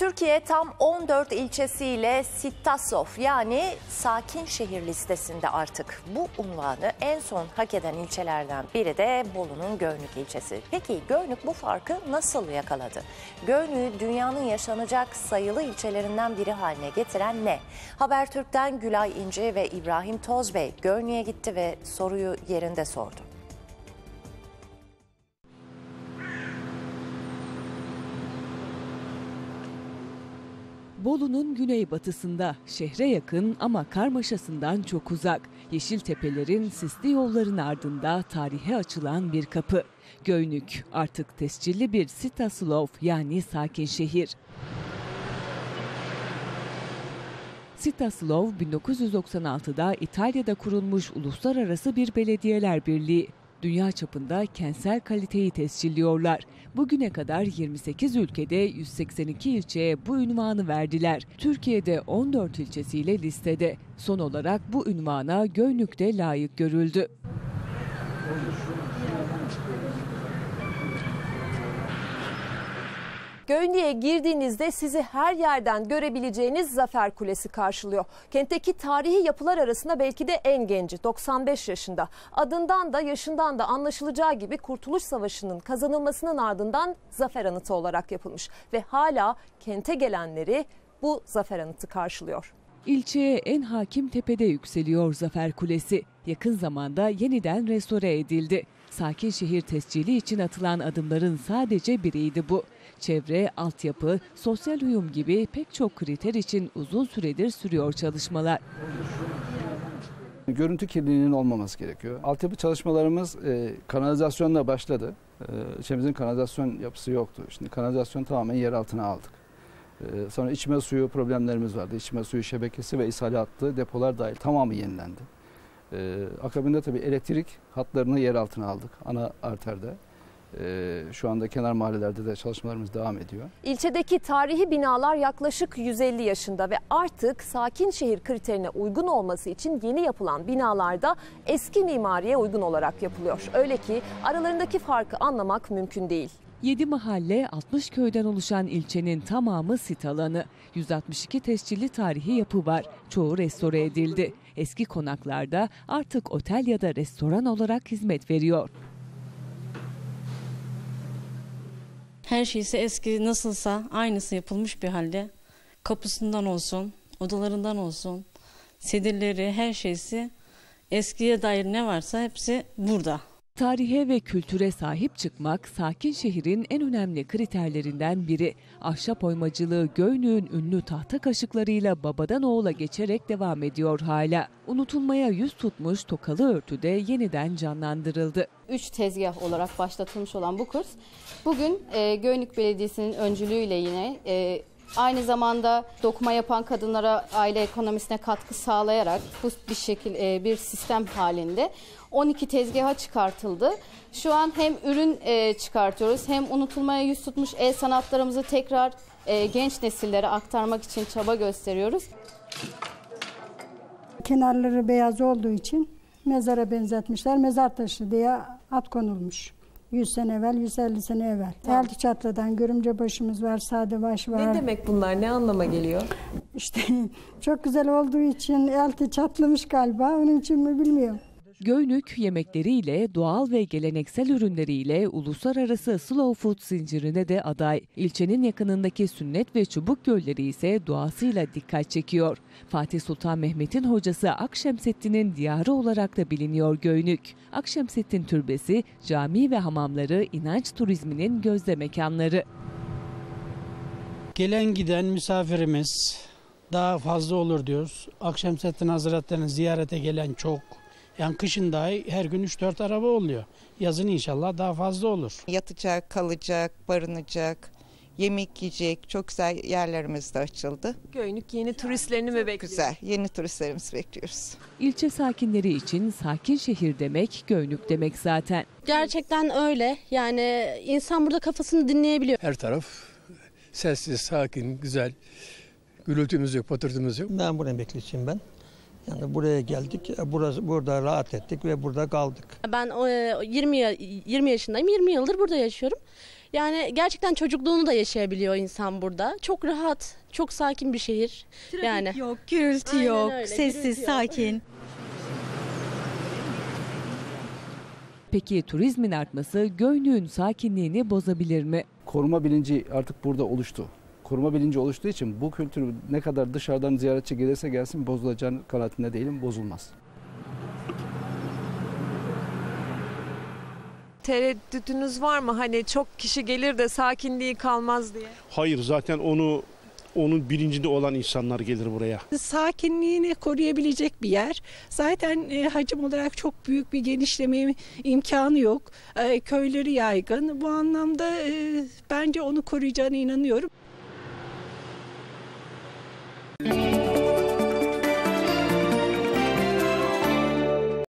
Türkiye tam 14 ilçesiyle Sittasov yani sakin şehir listesinde artık. Bu unvanı en son hak eden ilçelerden biri de Bolu'nun Göynük ilçesi. Peki Göynük bu farkı nasıl yakaladı? Göynük'ü dünyanın yaşanacak sayılı ilçelerinden biri haline getiren ne? Habertürk'ten Gülay İnce ve İbrahim Tozbey Göynük'e gitti ve soruyu yerinde sordu. Bolu'nun güneybatısında, şehre yakın ama karmaşasından çok uzak. Yeşil tepelerin sisli yolların ardında tarihe açılan bir kapı. Göynük artık tescilli bir Sitaslov yani sakin şehir. Sitaslov 1996'da İtalya'da kurulmuş uluslararası bir belediyeler birliği. Dünya çapında kentsel kaliteyi tescilliyorlar. Bugüne kadar 28 ülkede 182 ilçeye bu ünvanı verdiler. Türkiye'de 14 ilçesiyle listede. Son olarak bu ünvana Göynük'te layık görüldü. Göynük'e girdiğinizde sizi her yerden görebileceğiniz Zafer Kulesi karşılıyor. Kentteki tarihi yapılar arasında belki de en genci 95 yaşında. Adından da yaşından da anlaşılacağı gibi Kurtuluş Savaşı'nın kazanılmasının ardından zafer anıtı olarak yapılmış. Ve hala kente gelenleri bu zafer anıtı karşılıyor. İlçeye en hakim tepede yükseliyor Zafer Kulesi. Yakın zamanda yeniden restore edildi. Sakin şehir tescili için atılan adımların sadece biriydi bu. Çevre, altyapı, sosyal uyum gibi pek çok kriter için uzun süredir sürüyor çalışmalar. Görüntü kirliliğinin olmaması gerekiyor. Altyapı çalışmalarımız e, kanalizasyonla başladı. E, ilçemizin kanalizasyon yapısı yoktu. Şimdi kanalizasyon tamamen yer altına aldık. E, sonra içme suyu problemlerimiz vardı. İçme suyu şebekesi ve ishal hattı depolar dahil tamamı yenilendi. E, akabinde tabii elektrik hatlarını yer altına aldık ana arterde. Ee, şu anda kenar mahallelerde de çalışmalarımız devam ediyor. İlçedeki tarihi binalar yaklaşık 150 yaşında ve artık sakin şehir kriterine uygun olması için yeni yapılan binalarda eski mimariye uygun olarak yapılıyor. Öyle ki aralarındaki farkı anlamak mümkün değil. 7 mahalle 60 köyden oluşan ilçenin tamamı sit alanı. 162 tescilli tarihi yapı var. Çoğu restore edildi. Eski konaklarda artık otel ya da restoran olarak hizmet veriyor. Her şeysi eski nasılsa aynısı yapılmış bir halde. Kapısından olsun, odalarından olsun, sedirleri, her şeysi eskiye dair ne varsa hepsi burada. Tarihe ve kültüre sahip çıkmak sakin şehrin en önemli kriterlerinden biri. Ahşap oymacılığı Göynük'ün ünlü tahta kaşıklarıyla babadan oğula geçerek devam ediyor hala. Unutulmaya yüz tutmuş tokalı örtü de yeniden canlandırıldı. Üç tezgah olarak başlatılmış olan bu kurs bugün e, Göynük Belediyesi'nin öncülüğüyle yine e, Aynı zamanda dokuma yapan kadınlara aile ekonomisine katkı sağlayarak bu bir şekil e, bir sistem halinde 12 tezgaha çıkartıldı. Şu an hem ürün e, çıkartıyoruz hem unutulmaya yüz tutmuş el sanatlarımızı tekrar e, genç nesillere aktarmak için çaba gösteriyoruz. Kenarları beyaz olduğu için mezara benzetmişler. Mezar taşı diye ad konulmuş. 100 sene evvel, 150 sene evvel. Tamam. Elti çatladan görümce başımız var, sade baş var. Ne demek bunlar? Ne anlama geliyor? İşte çok güzel olduğu için elti çatlamış galiba. Onun için mi bilmiyorum. Göynük yemekleriyle, doğal ve geleneksel ürünleriyle uluslararası slow food zincirine de aday. İlçenin yakınındaki Sünnet ve Çubuk gölleri ise doğasıyla dikkat çekiyor. Fatih Sultan Mehmet'in hocası Akşemseddin'in diyarı olarak da biliniyor Göynük. Akşemseddin Türbesi, cami ve hamamları inanç turizminin gözde mekanları. Gelen giden misafirimiz daha fazla olur diyoruz. Akşemseddin Hazretleri'ni ziyarete gelen çok. Yani kışın dahi her gün 3-4 araba oluyor. Yazın inşallah daha fazla olur. Yatacak, kalacak, barınacak, yemek yiyecek çok güzel yerlerimiz de açıldı. Göynük yeni turistlerini mi bekliyor? Güzel, yeni turistlerimizi bekliyoruz. İlçe sakinleri için sakin şehir demek Göynük demek zaten. Gerçekten öyle. Yani insan burada kafasını dinleyebiliyor. Her taraf sessiz, sakin, güzel. Gürültümüz yok, patırtımız yok. Ben buranın bekleşiyim ben. Yani buraya geldik, burası, burada rahat ettik ve burada kaldık. Ben 20 20 yaşındayım, 20 yıldır burada yaşıyorum. Yani gerçekten çocukluğunu da yaşayabiliyor insan burada. Çok rahat, çok sakin bir şehir. yani yok, gürültü Aynen yok, öyle, sessiz, gürültü yok. sakin. Peki turizmin artması Göynük'ün sakinliğini bozabilir mi? Koruma bilinci artık burada oluştu. Koruma bilinci oluştuğu için bu kültür ne kadar dışarıdan ziyaretçi gelirse gelsin bozulacağını kanaatinde değilim, bozulmaz. Tereddütünüz var mı? Hani çok kişi gelir de sakinliği kalmaz diye. Hayır zaten onu onun bilincinde olan insanlar gelir buraya. sakinliğini koruyabilecek bir yer. Zaten e, hacim olarak çok büyük bir genişleme imkanı yok. E, köyleri yaygın. Bu anlamda e, bence onu koruyacağına inanıyorum.